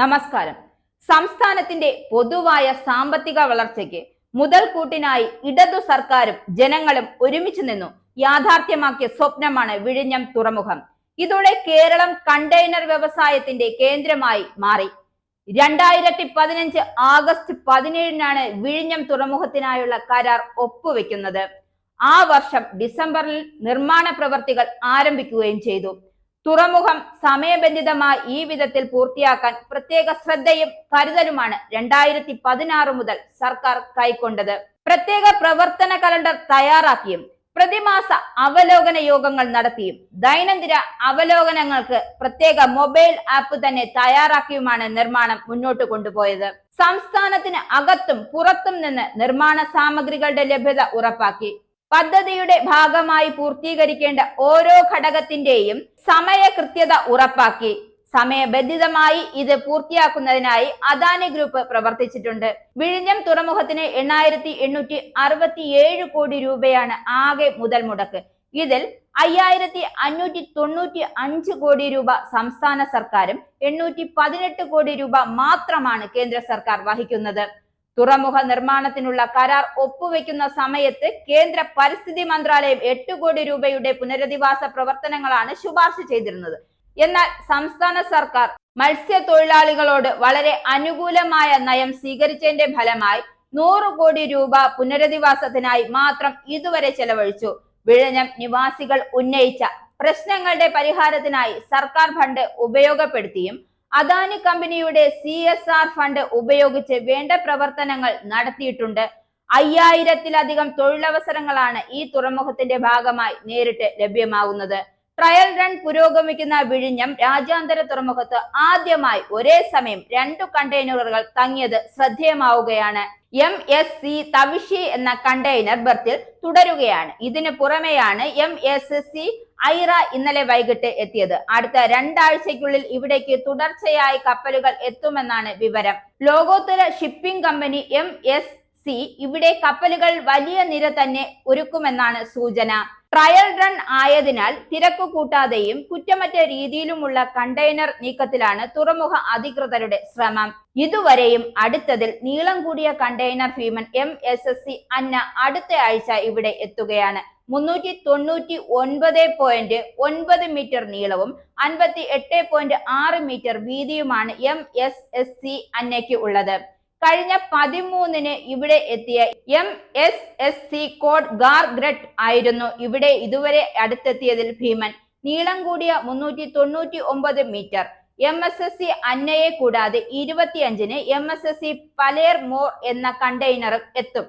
നമസ്കാരം. സംസ്ഥാനത്തിന്റെ പൊതുവായ സാമ്പത്തിക വളർച്ചയ്ക്ക് മുതൽക്കൂട്ടിനായി ഇടതു സർക്കാരും ജനങ്ങളും ഒരുമിച്ച് നിന്നു. യാഥാർത്ഥ്യമാക്കിയ സ്വപ്നമാണ് വിഴിഞ്ഞം തുറമുഖം. ഇതോടെ കേരളം കണ്ടെയ്നർ വ്യവസായത്തിന്റെ കേന്ദ്രമായി മാറി. രണ്ടായിരത്തി പതിനഞ്ച് ആഗസ്റ്റ് പതിനേഴിനാണ് വിഴിഞ്ഞം തുറമുഖത്തിനായുള്ള കരാർ ഒപ്പുവെക്കുന്നത്. ആ വർഷം ഡിസംബറിൽ നിർമ്മാണ പ്രവർത്തികൾ ആരംഭിക്കുകയും ചെയ്തു. തുറമുഖം സമയബന്ധിതമായി ഈ വിധത്തിൽ പൂർത്തിയാക്കാൻ പ്രത്യേക ശ്രദ്ധയും കരുതലുമാണ് രണ്ടായിരത്തി പതിനാറ് മുതൽ സർക്കാർ കൈക്കൊണ്ടത്. പ്രത്യേക പ്രവർത്തന കലണ്ടർ തയ്യാറാക്കിയും പ്രതിമാസ അവലോകന യോഗങ്ങൾ നടത്തിയും ദൈനംദിന അവലോകനങ്ങൾക്ക് പ്രത്യേക മൊബൈൽ ആപ്പ് തന്നെ തയ്യാറാക്കിയുമാണ് നിർമ്മാണം മുന്നോട്ട് കൊണ്ടുപോയത്. സംസ്ഥാനത്തിന് അകത്തും പുറത്തും നിന്ന് നിർമ്മാണ സാമഗ്രികളുടെ ലഭ്യത ഉറപ്പാക്കി. പദ്ധതിയുടെ ഭാഗമായി പൂർത്തീകരിക്കേണ്ട ഓരോ ഘടകത്തിന്റെയും സമയ കൃത്യത ഉറപ്പാക്കി. സമയബന്ധിതമായി ഇത് പൂർത്തിയാക്കുന്നതിനായി അദാനി ഗ്രൂപ്പ് പ്രവർത്തിച്ചിട്ടുണ്ട്. വിഴിഞ്ഞം തുറമുഖത്തിന് എണ്ണായിരത്തി എണ്ണൂറ്റി അറുപത്തി ഏഴ് കോടി രൂപയാണ് ആകെ മുതൽ മുടക്ക്. ഇതിൽ അയ്യായിരത്തി അഞ്ഞൂറ്റി തൊണ്ണൂറ്റി അഞ്ച് കോടി രൂപ സംസ്ഥാന സർക്കാരും എണ്ണൂറ്റി പതിനെട്ട് കോടി രൂപ മാത്രമാണ് കേന്ദ്ര സർക്കാർ വഹിക്കുന്നത്. തുറമുഖ നിർമ്മാണത്തിനുള്ള കരാർ ഒപ്പുവെക്കുന്ന സമയത്ത് കേന്ദ്ര പരിസ്ഥിതി മന്ത്രാലയം എട്ട് കോടി രൂപയുടെ പുനരധിവാസ പ്രവർത്തനങ്ങളാണ് ശുപാർശ ചെയ്തിരുന്നത്. എന്നാൽ സംസ്ഥാന സർക്കാർ മത്സ്യത്തൊഴിലാളികളോട് വളരെ അനുകൂലമായ നയം സ്വീകരിച്ചതിന്റെ ഫലമായി നൂറ് കോടി രൂപ പുനരധിവാസത്തിനായി മാത്രം ഇതുവരെ ചെലവഴിച്ചു. വിഴിഞ്ഞം നിവാസികൾ ഉന്നയിച്ച പ്രശ്നങ്ങളുടെ പരിഹാരത്തിനായി സർക്കാർ ഫണ്ട് ഉപയോഗപ്പെടുത്തിയും അദാനി കമ്പനിയുടെ സി എസ് ആർ ഫണ്ട് ഉപയോഗിച്ച് വേണ്ട പ്രവർത്തനങ്ങൾ നടത്തിയിട്ടുണ്ട്. അയ്യായിരത്തിലധികം തൊഴിലവസരങ്ങളാണ് ഈ തുറമുഖത്തിന്റെ ഭാഗമായി നേരിട്ട് ലഭ്യമാകുന്നത് ട്രയൽ റൺ പുരോഗമിക്കുന്ന വിഴിഞ്ഞം രാജ്യാന്തര തുറമുഖത്ത് ആദ്യമായി ഒരേ സമയം രണ്ടു കണ്ടെയ്നറുകൾ തങ്ങിയത് ശ്രദ്ധേയമാവുകയാണ്. എം എസ് സി തവിഷി എന്ന കണ്ടെയ്നർ ബർത്തിൽ തുടരുകയാണ്. ഇതിന് പുറമെയാണ് എം എസ് സി ഐറ ഇന്നലെ വൈകിട്ട് എത്തിയത്. അടുത്ത രണ്ടാഴ്ചയ്ക്കുള്ളിൽ ഇവിടേക്ക് തുടർച്ചയായി കപ്പലുകൾ എത്തുമെന്നാണ് വിവരം. ലോകോത്തര shipping company M S C ഇവിടെ കപ്പലുകൾ വലിയ നിര തന്നെ ഒരുക്കുമെന്നാണ് സൂചന. ട്രയൽ റൺ ആയതിനാൽ തിരക്ക് കൂട്ടാതെയും കുറ്റമറ്റ രീതിയിലുമുള്ള കണ്ടെയ്നർ നീക്കത്തിലാണ് തുറമുഖ അധികൃതരുടെ ശ്രമം. ഇതുവരെയും അടുത്തതിൽ നീളം കൂടിയ കണ്ടെയ്നർ ഭീമൻ M S S C Anna അടുത്ത ആഴ്ച ഇവിടെ എത്തുകയാണ്. മുന്നൂറ്റി തൊണ്ണൂറ്റി ഒൻപത് പോയിന്റ് ഒൻപത് മീറ്റർ നീളവും അൻപത്തി എട്ട് പോയിന്റ് ആറ് മീറ്റർ വീതിയുമാണ് എം എസ് എസ് സി അന്നയ്ക്ക് ഉള്ളത്. കഴിഞ്ഞ പതിമൂന്നിന് ഇവിടെ എത്തിയ M S S C Claude ഗാർഗ്രറ്റ് ആയിരുന്നു ഇവിടെ ഇതുവരെ അടുത്തെത്തിയതിൽ ഭീമൻ. നീളം കൂടിയ മുന്നൂറ്റി തൊണ്ണൂറ്റി ഒമ്പത് metre. M S S C അന്നയെ കൂടാതെ ഇരുപത്തിയഞ്ചിന് M S S C Palermo എന്ന കണ്ടെയ്നറും എത്തും.